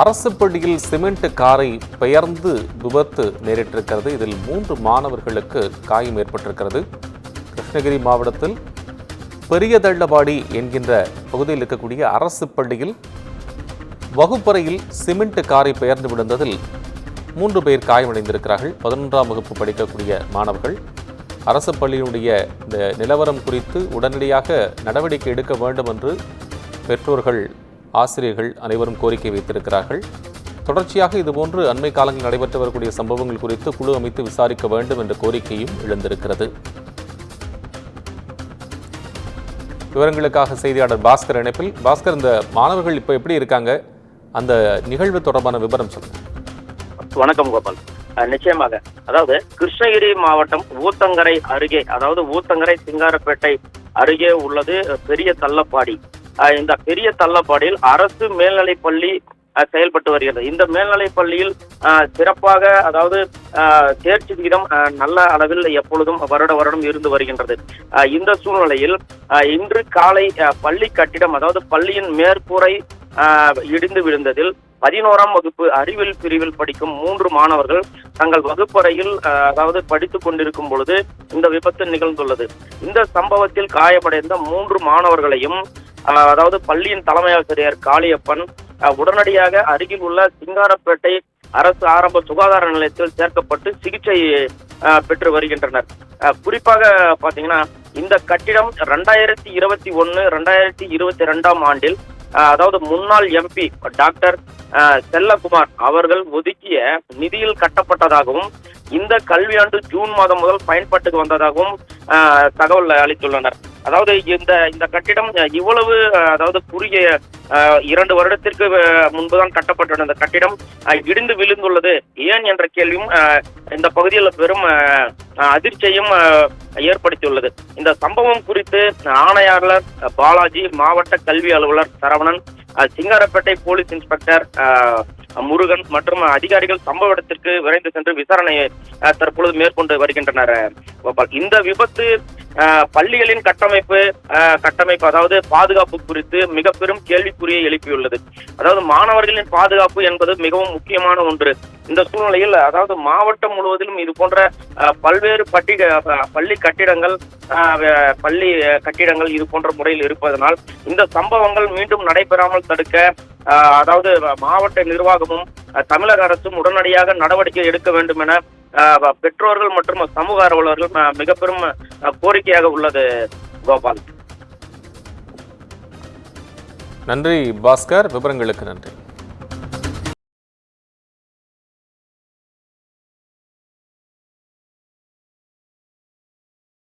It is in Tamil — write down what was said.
அரசு பள்ளியில் சிமெண்ட் காரை பெயர்ந்து விபத்து நேரிட்டிருக்கிறது. இதில் மூன்று மாணவர்களுக்கு காயம் ஏற்பட்டிருக்கிறது. கிருஷ்ணகிரி மாவட்டத்தில் பெரியதள்ளவாடி என்கின்ற பகுதியில் இருக்கக்கூடிய அரசு பள்ளியில் வகுப்பறையில் சிமெண்ட் காரை பெயர்ந்து விழுந்ததில் மூன்று பேர் காயமடைந்திருக்கிறார்கள். பதினொன்றாம் வகுப்பு படிக்கக்கூடிய மாணவர்கள். அரசு பள்ளியினுடைய இந்த நிலவரம் குறித்து உடனடியாக நடவடிக்கை எடுக்க வேண்டும் என்று பெற்றோர்கள் ஆசிரியர்கள் அனைவரும் கோரிக்கை வைத்திருக்கிறார்கள். தொடர்ச்சியாக இதுபோன்று அண்மை காலங்களில் நடைபெற்று வரக்கூடிய சம்பவங்கள் குறித்து குழு அமைத்து விசாரிக்க வேண்டும் என்ற கோரிக்கையும் எழுந்திருக்கிறது. விவரங்களுக்காக செய்தியாளர் பாஸ்கர் இணைப்பில். பாஸ்கர் இந்த மாணவர்கள் இப்போ எப்படி இருக்காங்க? அந்த நிகழ்வு தொடர்பான விவரம் சொல்லுங்க. வணக்கம் கோபால். நிச்சயமாக. அதாவது கிருஷ்ணகிரி மாவட்டம் ஊத்தங்கரை அருகே அதாவது ஊத்தங்கரை சிங்காரப்பேட்டை அருகே உள்ளது பெரிய தள்ளப்பாடி. இந்த பெரிய தள்ளப்பாடியில் அரசு மேல்நிலை பள்ளி செயல்பட்டு வருகிறது. இந்த மேல்நிலைப் பள்ளியில் சிறப்பாக அதாவது தேர்ச்சி விகிதம் நல்ல அளவில் எப்பொழுதும் வருட வருடம் இருந்து வருகின்றது. இந்த சூழ்நிலையில் இன்று காலை பள்ளி கட்டிடம் அதாவது பள்ளியின் மேற்கூரை இடிந்து விழுந்ததில் பதினோராம் வகுப்பு அறிவியல் பிரிவில் படிக்கும் மூன்று மாணவர்கள் தங்கள் வகுப்பறையில் அதாவது படித்துக் கொண்டிருக்கும் பொழுது இந்த விபத்து நிகழ்ந்துள்ளது. இந்த சம்பவத்தில் காயமடைந்த மூன்று மாணவர்களையும் அதாவது பள்ளியின் தலைமை ஆசிரியர் காளியப்பன் உடனடியாக அருகில் உள்ள சிங்காரப்பேட்டை அரசு ஆரம்ப சுகாதார நிலையத்தில் சேர்க்கப்பட்டு சிகிச்சை பெற்று வருகின்றனர். குறிப்பாக பாத்தீங்கன்னா இந்த கட்டிடம் ரெண்டாயிரத்தி இருபத்தி ஒன்னு ரெண்டாயிரத்தி இருபத்தி ரெண்டாம் ஆண்டில் அதாவது முன்னாள் எம்பி டாக்டர் செல்லகுமார் அவர்கள் ஒதுக்கிய நிதியில் கட்டப்பட்டதாகவும் இந்த கல்வியாண்டு ஜூன் மாதம் முதல் பயன்பாட்டுக்கு வந்ததாகவும் தகவல் அளித்துள்ளனர். அதாவது இந்த இந்த கட்டிடம் இவ்வளவு அதாவது குறுகிய இரண்டு வருடத்திற்கு முன்புதான் கட்டப்பட்டுள்ள இந்த கட்டிடம் இடிந்து விழுந்துள்ளது. ஏன் என்ற கேள்வியும் இந்த பகுதியில் பெரும் அதிர்ச்சியும் அதிர்ச்சியையும் ஏற்படுத்தியுள்ளது. இந்த சம்பவம் குறித்து ஆணையாளர் பாலாஜி மாவட்ட கல்வி அலுவலர் சரவணன் சிங்காரப்பேட்டை போலீஸ் இன்ஸ்பெக்டர் முருகன் மற்றும் அதிகாரிகள் சம்பவ இடத்திற்கு விரைந்து சென்று விசாரணையை தற்பொழுது மேற்கொண்டு வருகின்றனர் கோபால். இந்த விபத்து பள்ளிகளின் கட்டமைப்பு கட்டமைப்பு அதாவது பாதுகாப்பு குறித்து மிக பெரும் கேள்விக்குறியை எழுப்பியுள்ளது. அதாவது மாணவர்களின் பாதுகாப்பு என்பது மிகவும் முக்கியமான ஒன்று. இந்த சூழ்நிலையில் அதாவது மாவட்டம் முழுவதிலும் இது போன்ற பல்வேறு பட்டி பள்ளி கட்டிடங்கள் பள்ளி கட்டிடங்கள் இது போன்ற முறையில் இருப்பதனால் இந்த சம்பவங்கள் மீண்டும் நடைபெறாமல் தடுக்க அதாவது மாவட்ட நிர்வாகமும் தமிழக அரசும் உடனடியாக நடவடிக்கை எடுக்க வேண்டும் என பெற்றோர்கள் மற்றும் சமூக ஆர்வலர்கள் மிக பெரும் கோரிக்கையாக உள்ளது கோபால். நன்றி பாஸ்கர். விவரங்களுக்கு நன்றி.